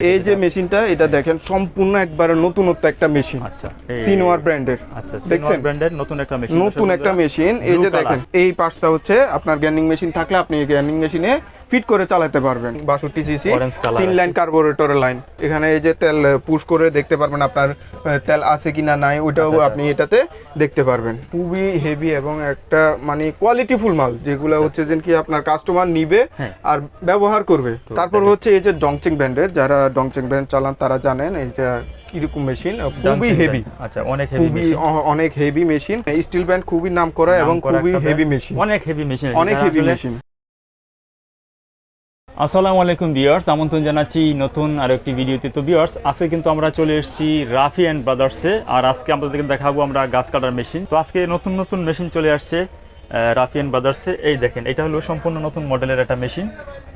এই যে মেশিনটা এটা দেখেন সম্পূর্ণ একবারে নতুনত্ব একটা মেশিন। আচ্ছা সিনোয়ার ব্র্যান্ডের আচ্ছা? দেখছেন? ব্র্যান্ডের নতুন একটা মেশিন। নতুন একটা মেশিন। এই যে দেখেন এই পার্টসটা হচ্ছে আপনার গ্যান্ডিং মেশিন থাকলে আপনি গ্যান্ডিং মেশিনে ফিট করে চালাতে পারবেন। বাষট্টি সিসি তিন লাইন কার্বোরেটরের লাইন এখানে এই যে তেল পুশ করে দেখতে পারবেন আপনার তেল আছে কিনা নাই ওইটাও আচ্ছা, আচ্ছা। আপনি এটাতে দেখতে পারবেন। খুবই হেভি এবং একটা মানে কোয়ালিটিফুল মাল যেগুলো হচ্ছে যে কি আপনার কাস্টমার নিবে আচ্ছা। হ্যাঁ। আর ব্যবহার করবে। তারপর হচ্ছে এই যে ডংচিং ব্র্যান্ডের যারা ডংচিং ব্র্যান্ড চালান তারা জানেন এটা কীরকম মেশিন খুবই হেভি আচ্ছা অনেক হেভি মেশিন অনেক হেভি মেশিন স্টিল ব্যান্ড খুবই নাম করা এবং খুবই হেভি মেশিন অনেক হেভি মেশিন অনেক হেভি মেশিন আসসালামু আলাইকুম বিয়ার্স আমন্ত্রণ জানাচ্ছি নতুন আর একটি ভিডিওতে। তো বিয়ার্স আজকে কিন্তু আমরা চলে এসেছি রাফি অ্যান্ড ব্রাদার্সে আর আজকে আপনাদেরকে দেখাবো আমরা গাছ কাটার মেশিন। তো আজকে নতুন নতুন মেশিন চলে আসছে রাফি অ্যান্ড ব্রাদার্সে এই দেখেন এটা হলো সম্পূর্ণ নতুন মডেলের একটা মেশিন।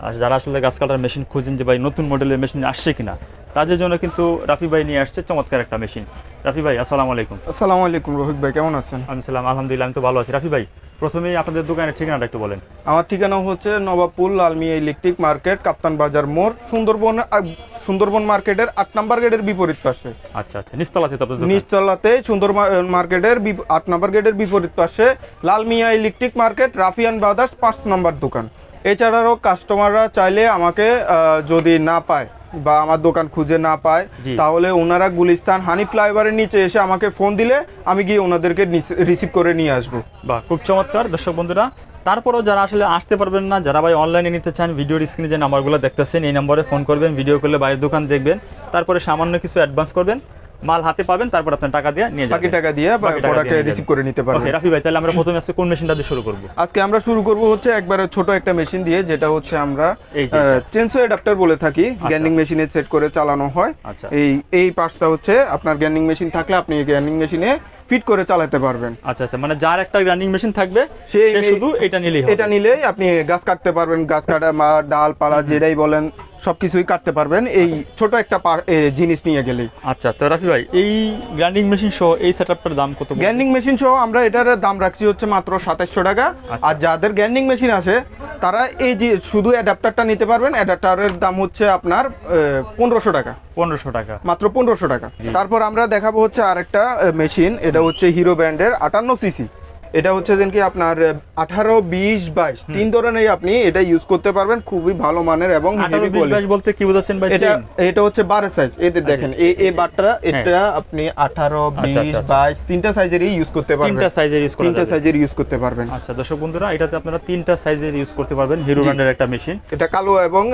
আর যারা আসলে গাছ কাটার মেশিন খুঁজেন যে ভাই নতুন মডেলের মেশিন আসছে কিনা তাদের জন্য কিন্তু রাফি ভাই নিয়ে আসছে চমৎকার একটা মেশিন। রাফি ভাই আসসালামু আলাইকুম। আসসালামু আলাইকুম রোহিত ভাই কেমন আছেন? আমি সালাম আলহামদুলিল্লাহ আমি তো ভালো আছি। রাফি ভাই প্রথমেই আপনাদের দোকানের ঠিকানাটা একটু বলেন। আমার ঠিকানা হচ্ছে নবাবপুর লালমিয়া ইলেকট্রিক মার্কেট কাপ্তান বাজার মোড় সুন্দরবন সুন্দরবন মার্কেটের আট নাম্বার গেটের বিপরীত পাশে। আচ্ছা আচ্ছা নিস্তলাতে তো নিচতলাতে সুন্দর মার্কেটের আট নাম্বার গেটের বিপরীত পাশে Lalmiya electric market Rafian brothers পাঁচ নাম্বার দোকান। এছাড়াও কাস্টমাররা চাইলে আমাকে যদি না পায় বা আমার দোকান খুঁজে না পায় তাহলে ওনারা গুলিস্তান হানি ফ্লাইওভারের নিচে এসে আমাকে ফোন দিলে আমি গিয়ে ওনাদেরকে রিসিভ করে নিয়ে আসব। বা খুব চমৎকার। দর্শক বন্ধুরা তারপরও যারা আসলে আসতে পারবেন না যারা ভাই অনলাইনে নিতে চান ভিডিওর স্ক্রিনে যে নাম্বারগুলো দেখতেছেন এই নম্বরে ফোন করবেন ভিডিও করলে বাইরের দোকান দেখবেন তারপরে সামান্য কিছু অ্যাডভান্স করবেন। মাল হাতে পাবেন তারপর আপনার টাকা দিয়ে নিয়ে যাবেন। টাকা দিয়ে বাকি টাকা প্রোডাক্ট দিয়ে রিসিভ করে নিতে পারবেন। ওকে রাফি ভাই তাহলে আমরা প্রথমে আজকে কোন মেশিনটা দিয়ে শুরু করব? আজকে আমরা শুরু করব হচ্ছে একবারে ছোট একটা মেশিন দিয়ে যেটা হচ্ছে আমরা এটা। অ্যাডাপ্টার বলে থাকি গ্যান্ডিং মেশিনে সেট করে চালানো হয়। আচ্ছা। এই এই পার্টসটা হচ্ছে আপনার গ্যান্ডিং মেশিন থাকলে আপনি গ্যান্ডিং মেশিনে ফিট করে চালাতে পারবেন। আচ্ছা আচ্ছা মানে যার একটা রানিং মেশিন থাকবে সে শুধু এটা নিলেই হবে। এটা নিলেই আপনি গাছ কাটতে পারবেন গাছ কাটা মা ডাল পালা যেটাই বলেন। সবকিছুই কাটতে পারবেন। এই ছোট একটা জিনিস নিয়ে গেলেই। আচ্ছা তো রাফি ভাই এই গ্রাইন্ডিং মেশিন সহ এই সেটআপটার দাম কত? গ্যান্ডিং মেশিন সহ আমরা এটার দাম রাখছি হচ্ছে মাত্র সাতাশশো টাকা। আচ্ছা। আর যাদের গ্যান্ডিং মেশিন আছে তারা এই যে শুধু অ্যাডাপ্টারটা নিতে পারবেন অ্যাডাপ্টারের দাম হচ্ছে আপনার পনেরোশো টাকা। পনেরোশো টাকা। মাত্র পনেরোশো টাকা। তারপর আমরা দেখাবো হচ্ছে আরেকটা মেশিন এটা হচ্ছে হিরো ব্র্যান্ডের আটান্ন সিসি এটা হচ্ছে যেন কি আপনার আঠারো বিশ বাইশ তিন ধরনের আপনি এটা ইউজ করতে পারবেন খুবই ভালো মানের এবং বলতে কি বোঝাচ্ছেন এটা হচ্ছে বারের সাইজ এদের দেখেন এই এই বারটা এটা আপনি আঠারো আচ্ছা, বিশ আচ্ছা, আচ্ছা। বাইশ তিনটা সাইজেরই ইউজ করতে পারবেন। তিনটা সাইজের ইউজ তিনটা সাইজের ইউজ করতে পারবেন। আচ্ছা দর্শক বন্ধুরা এটাতে আপনারা তিনটা সাইজের ইউজ করতে পারবেন হিরো ব্র্যান্ডের একটা মেশিন এটা কালো এবং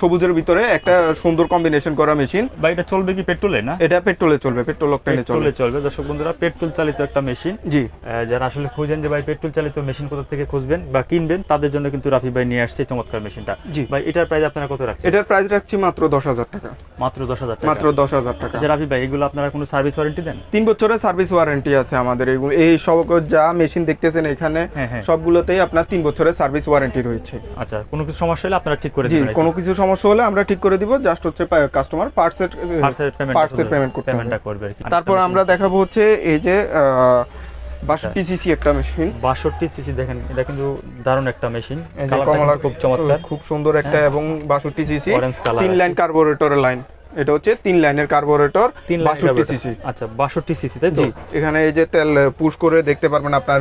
সবুজের ভিতরে একটা সুন্দর কম্বিনেশন করা মেশিন বা এটা চলবে কি পেট্রোলে না? এটা পেট্রোলে চলবে পেট্রোল অকটেনে চলবে। দর্শক বন্ধুরা পেট্রোল চালিত একটা মেশিন জি। যারা আসলে খুঁজেন যে ভাই পেট্রোল চালিত মেশিন কোথা থেকে খুঁজবেন বা কিনবেন তাদের জন্য কিন্তু রাফি ভাই নিয়ে আসছে চমৎকার মেশিনটা। জি। ভাই এটার প্রাইস আপনারা কত রাখছেন? এটার প্রাইস রাখছি মাত্র দশ হাজার টাকা। মাত্র দশ হাজার মাত্র দশ হাজার টাকা। আচ্ছা রাফি ভাই এগুলো আপনারা কোনো সার্ভিস ওয়ারেন্টি দেন? তিন বছরের সার্ভিস ওয়ারেন্টি আছে আমাদের। এই সব যা মেশিন দেখতেছেন এখানে হ্যাঁ, হ্যাঁ। সবগুলোতেই আপনার তিন বছরের সার্ভিস ওয়ারেন্টি রয়েছে। আচ্ছা কোনো কিছু সমস্যা হলে আপনারা ঠিক করে জি দিবেন কোনো কিছু সমস্যা হলে আমরা ঠিক করে দিব জাস্ট হচ্ছে কাস্টমার পার্টসের পার্টসের পেমেন্ট পেমেন্টটা করবে। তারপর আমরা দেখাবো হচ্ছে এই যে বাষট্টি সিসি একটা মেশিন বাষট্টি সিসি দেখেন এটা কিন্তু দারুণ একটা মেশিন এই খুব চমৎকার। খুব সুন্দর একটা এবং বাষট্টি সিসি তিন লাইন কার্বোরেটরের লাইন এটা হচ্ছে তিন লাইনের কার্বোরেটর তিন বাষট্টি সিসি আচ্ছা বাষট্টি সিসি তাই তো? এখানে এই যে তেল পুশ করে দেখতে পারবেন আপনার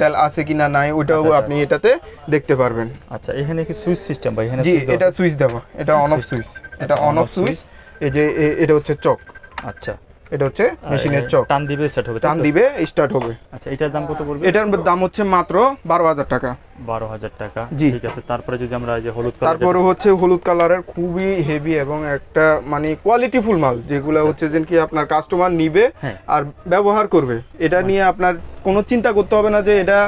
তেল আছে কিনা নাই ওইটাও আচ্ছা, আচ্ছা। আপনি এটাতে দেখতে পারবেন। আচ্ছা এখানে কি সুইচ সিস্টেম ভাই? এখানে এটা সুইচ দেওয়া এটা অন অফ সুইচ। এটা আচ্ছা, অন অফ সুইচ। এই যে এটা হচ্ছে চক। আচ্ছা। এটা হচ্ছে মেশিনের চক। টান দিবে স্টার্ট হবে টান দিবে স্টার্ট হবে। আচ্ছা এটার দাম কত পড়বে? এটার দাম হচ্ছে মাত্র বারো হাজার টাকা। বারো হাজার টাকা। জি। ঠিক আছে তারপরে যদি আমরা এই যে হলুদ কালার তারপরে হচ্ছে হলুদ কালারের খুবই হেভি এবং একটা মানে কোয়ালিটিফুল মাল যেগুলো হচ্ছে যে কি আপনার কাস্টমার নিবে হ্যাঁ। আর ব্যবহার করবে। এটা নিয়ে আপনার কোনো চিন্তা করতে হবে না যে এটা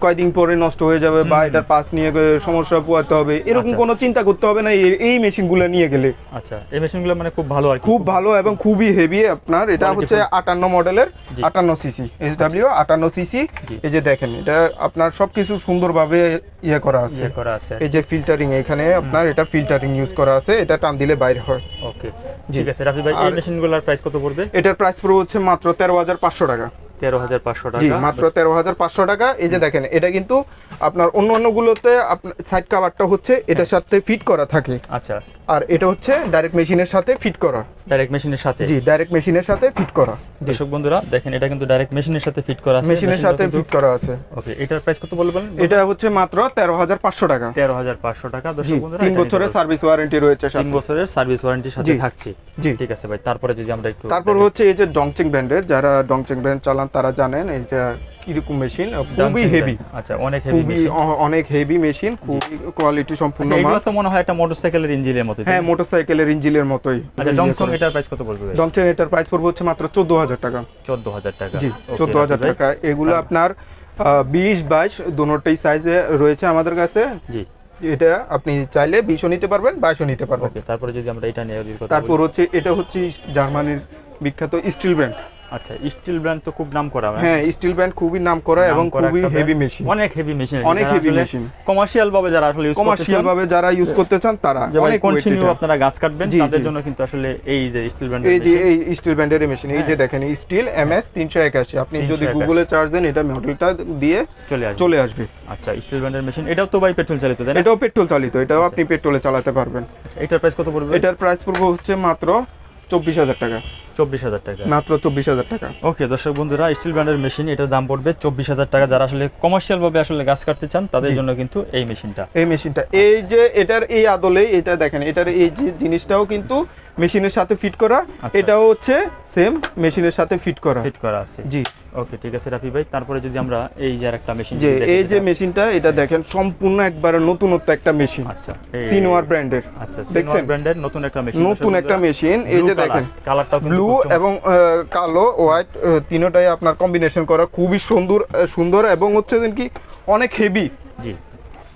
কয়দিন পরে নষ্ট হয়ে যাবে বা এটার পাস নিয়ে সমস্যা পোয়াতে হবে এরকম আচ্ছা। কোনো চিন্তা করতে হবে না এই- মেশিনগুলো নিয়ে গেলে। আচ্ছা এই মেশিনগুলো মানে খুব ভালো আর খুব ভালো এবং খুবই হেভি আপনার এটা হচ্ছে আটান্ন মডেলের। আটান্ন সিসি এস ডাব্লিউ আটান্ন সিসি এই যে দেখেন এটা আপনার সবকিছু সুন্দরভাবে ইয়ে করা আছে। ইয়ে করা আছে। এই যে ফিল্টারিং এখানে আপনার এটা ফিল্টারিং ইউজ করা আছে এটা টান দিলে বাইরে হয়। ওকে ঠিক আছে রাফি ভাই এই মেশিনগুলোর প্রাইস কত পড়বে? এটার প্রাইস পড়বে হচ্ছে মাত্র তেরো হাজার পাঁচশো টাকা। টাকা। মাত্র তেরো হাজার পাঁচশো টাকা। এই যে দেখেন এটা কিন্তু আপনার অন্য অন্য গুলোতে আপনার সাইড কাভারটা হচ্ছে এটার সাথে ফিট করা থাকে। আচ্ছা। আর এটা হচ্ছে ডাইরেক্ট মেশিনের সাথে ফিট করা। ডাইরেক্ট মেশিনের সাথে? জি ডাইরেক্ট মেশিনের সাথে ফিট করা। দর্শক বন্ধুরা দেখেন এটা কিন্তু ডাইরেক্ট মেশিনের সাথে ফিট করা আছে মেশিনের সাথে ফিট করা আছে। ওকে এটার প্রাইস কত বলবেন? এটা হচ্ছে মাত্র তেরো হাজার পাঁচশো টাকা। তেরো হাজার পাঁচশো টাকা দর্শক বন্ধুরা তিন বছরের সার্ভিস ওয়ারেন্টি রয়েছে তিন সাথে। বছরের সার্ভিস ওয়ারেন্টির সাথে থাকছে। জি। ঠিক আছে ভাই তারপরে যদি আমরা একটু তারপর হচ্ছে এই যে ডংচিং ব্র্যান্ডের যারা ডংচিং ব্র্যান্ড চালান তারা জানেন এটা কীরকম মেশিন খুবই হেভি আচ্ছা অনেক হেভি মেশিন অনেক হেভি মেশিন খুবই কোয়ালিটি সম্পূর্ণ আচ্ছা এগুলো মাল তো মনে হয় একটা মোটরসাইকেলের ইঞ্জিনের মতো। হ্যাঁ মোটরসাইকেলের ইঞ্জিনের মতোই। আচ্ছা ডংসং এটার প্রাইস কত পড়বে এটার প্রাইস পড়বে হচ্ছে মাত্র চোদ্দ হাজার টাকা। চোদ্দ হাজার টাকা। জি Okay, চোদ্দ হাজার রাকিব ভাই। টাকা। এগুলো আপনার বিশ বাইশ দুটোই সাইজে রয়েছে আমাদের কাছে। জি। এটা আপনি চাইলে বিশও নিতে পারবেন বাইশও নিতে পারবেন। তারপরে যদি আমরা এটা নিয়ে তারপর হচ্ছে এটা হচ্ছে জার্মানির বিখ্যাত স্টিল ব্র্যান্ড আচ্ছা স্টিল ব্র্যান্ড তো খুব নাম করা হ্যাঁ স্টিল ব্র্যান্ড খুবই নাম করা এবং খুবই হেভি মেশিন অনেক হেভি মেশিন অনেক heavy machine। কমার্শিয়াল ভাবে যারা আসলে ইউজ কমার্শিয়াল ভাবে যারা ইউজ করতে চান তারা অনেক কন্টিনিউ আপনারা গাছ কাটবেন তাদের জন্য কিন্তু আসলে এই যে স্টিল ব্র্যান্ডের এই যে মেশিন এই স্টিল ব্র্যান্ডের মেশিন এই যে হ্যাঁ। দেখেন স্টিল এমএস তিনশো একাশি। আপনি যদি গুগলে চার্জ দেন এটা মডেলটা দিয়ে চলে আসবে। চলে আসবে। আচ্ছা স্টিল ব্র্যান্ডের মেশিন এটাও তো ভাই পেট্রোল চালিত তাই না? এটাও পেট্রোল চালিত এটাও আপনি পেট্রোলে চালাতে পারবেন। আচ্ছা এটার প্রাইস কত পড়বে? এটার প্রাইস পড়বে হচ্ছে মাত্র চব্বিশ হাজার টাকা। চব্বিশ হাজার টাকা। মাত্র চব্বিশ হাজার টাকা। ওকে দর্শক বন্ধুরা স্টিল ব্র্যান্ডের মেশিন এটার দাম পড়বে চব্বিশ হাজার টাকা। যারা আসলে কমার্শিয়াল ভাবে আসলে গাছ কাটতে চান তাদের জন্য কিন্তু এই মেশিনটা এই মেশিনটা এই যে এটার এই আদলে এটা দেখেন এটার এই যে জিনিসটাও কিন্তু মেশিনের সাথে ফিট করা আচ্ছা। এটাও হচ্ছে সেম মেশিনের সাথে ফিট করা। ফিট করা আছে। জি। ওকে ঠিক আছে রাফি ভাই। তারপরে যদি আমরা এই যে আরেকটা মেশিন যে এই যে মেশিনটা এটা দেখেন সম্পূর্ণ একবারে নতুনত্ব একটা মেশিন আচ্ছা সিনোয়ার ব্র্যান্ডের আচ্ছা দেখছেন? সিনোয়ার ব্র্যান্ডের নতুন একটা মেশিন নতুন একটা মেশিন এই যে দেখেন কালারটাও ব্লু এবং কালো হোয়াইট তিনটাই আপনার কম্বিনেশন করা খুবই সুন্দর সুন্দর এবং হচ্ছে কি অনেক হেভি জি।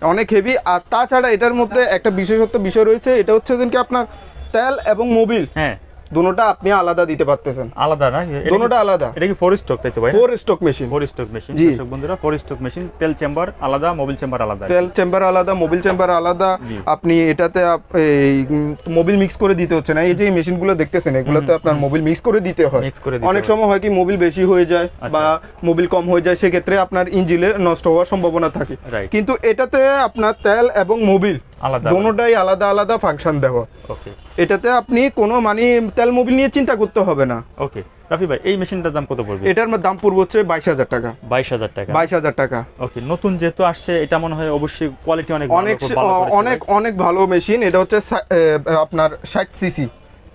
অনেক হেভি আর তাছাড়া এটার মধ্যে একটা বিশেষত্ব বিষয় রয়েছে এটা হচ্ছে কি আপনার তেল এবং মোবিল হ্যাঁ। দুটোটা আপনি আলাদা দিতে পারতেছেন। আলাদা না? দুটোটা আলাদা। এটা কি ফোর স্টক তাই তো ভাই four stroke machine four stroke machine দর্শক বন্ধুরা ফোর স্টক মেশিন তেল চেম্বার আলাদা মোবিল চেম্বার আলাদা। তেল চেম্বার আলাদা মোবিল চেম্বার আলাদা। আপনি এটাতে এই মোবিল মিক্স করে দিতে হচ্ছে না। এই যে মেশিনগুলো দেখতেছেন এগুলোতে আপনার মোবিল মিক্স করে দিতে হয়। অনেক সময় হয় কি মোবিল বেশি হয়ে যায় আচ্ছা। বা মোবিল কম হয়ে যায় সেক্ষেত্রে আপনার ইঞ্জিনে নষ্ট হওয়ার সম্ভাবনা থাকে। কিন্তু এটাতে আপনার তেল এবং মোবিল আলাদা দোনোটাই আলাদা আলাদা ফাংশন দেওয়া। ওকে এটাতে আপনি কোনো মানে তেল মোবিল নিয়ে চিন্তা করতে হবে না। ওকে রাফি ভাই এই মেশিনটার দাম কত পড়বে? এটার দাম পড়বে হচ্ছে বাইশ হাজার টাকা। বাইশ হাজার টাকা। বাইশ হাজার টাকা। ওকে নতুন যেহেতু আসছে এটা মনে হয় অবশ্যই কোয়ালিটি অনেক অনেক অনেক অনেক ভালো মেশিন এটা হচ্ছে আপনার ষাট সিসি।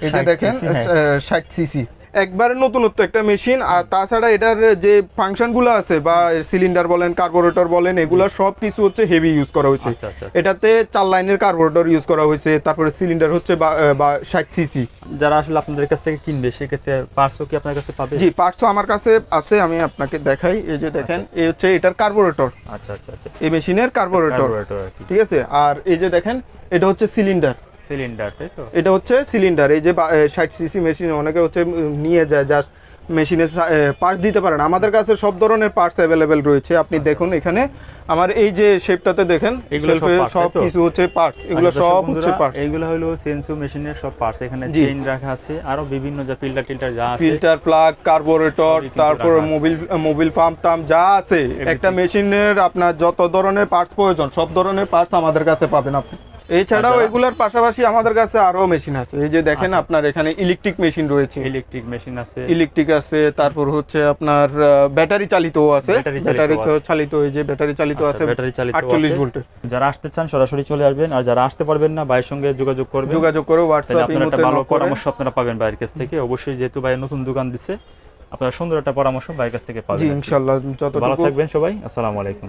এটা দেখেন হ্যাঁ। ষাট সিসি। একবারে নতুনত্ব একটা মেশিন আর তাছাড়া এটার যে ফাংশনগুলো আছে বা সিলিন্ডার বলেন কার্বোরেটর বলেন এগুলো সব কিছু হচ্ছে হেভি ইউজ করা হয়েছে। আচ্ছা আচ্ছা আচ্ছা। এটাতে চার লাইনের কার্বোরেটর ইউজ করা হয়েছে তারপরে সিলিন্ডার হচ্ছে বা- ষাট সিসি যারা আসলে আপনাদের কাছ থেকে কিনবে সেক্ষেত্রে পার্সও কি আপনার কাছে পাবে? জি পার্টসও আমার কাছে আছে আমি আপনাকে দেখাই এই যে দেখেন এই হচ্ছে এটার কার্বোরেটর। আচ্ছা আচ্ছা আচ্ছা। এই মেশিনের কার্বোরেটর। ঠিক আছে? আর এই যে দেখেন এটা হচ্ছে সিলিন্ডার। সিলিন্ডার তাই তো? এটা হচ্ছে সিলিন্ডার এই যে ষাট সিসি মেশিন অনেকে হচ্ছে নিয়ে যায় জাস্ট মেশিনে পার্টস দিতে পারেন। আমাদের কাছে সব ধরনের পার্টস অ্যাভেলেবেল রয়েছে। আপনি দেখুন এখানে আমার এই যে শেপটাতে দেখেন এগুলো সব? কিছু হচ্ছে পার্টস এগুলো আচ্ছা, সব হচ্ছে পার্টস এইগুলো হলো সেন্সু মেশিনের সব পার্টস এখানে চেইন রাখা আছে আরও বিভিন্ন যা ফিল্টার টিল্টার যা আছে। ফিল্টার প্লাগ কার্বোরেটর তারপর মোবিল মোবিল পাম্প টাম যা আছে একটা মেশিনের আপনার যত ধরনের পার্টস প্রয়োজন সব ধরনের পার্টস আমাদের কাছে পাবেন আপনি। এছাড়াও আচ্ছা। এগুলোর পাশাপাশি আমাদের কাছে আরও মেশিন আছে। এই যে দেখেন আচ্ছা। আপনার এখানে ইলেকট্রিক মেশিন রয়েছে। ইলেকট্রিক মেশিন আছে। ইলেকট্রিক আছে তারপর হচ্ছে আপনার ব্যাটারি চালিতও আছে। ব্যাটারি চালিত চালিত এই যে ব্যাটারি চালিত আচ্ছা, আছে ব্যাটারি চালিত আটচল্লিশ আছে। ভোল্টের যারা আসতে চান সরাসরি চলে আসবেন। আর যারা আসতে পারবেন না ভাইয়ের সঙ্গে যোগাযোগ করবেন। যোগাযোগ করে একটা ইমোতে ভালো পরামর্শ আপনারা পাবেন ভাইয়ের কাছ থেকে। অবশ্যই যেহেতু ভাই নতুন দোকান দিছে আপনারা সুন্দর একটা পরামর্শ ভাইয়ের কাছ থেকে জি পাবেন কি। ইনশাআল্লাহ ভালো থাকবেন সবাই। আসসালামু আলাইকুম।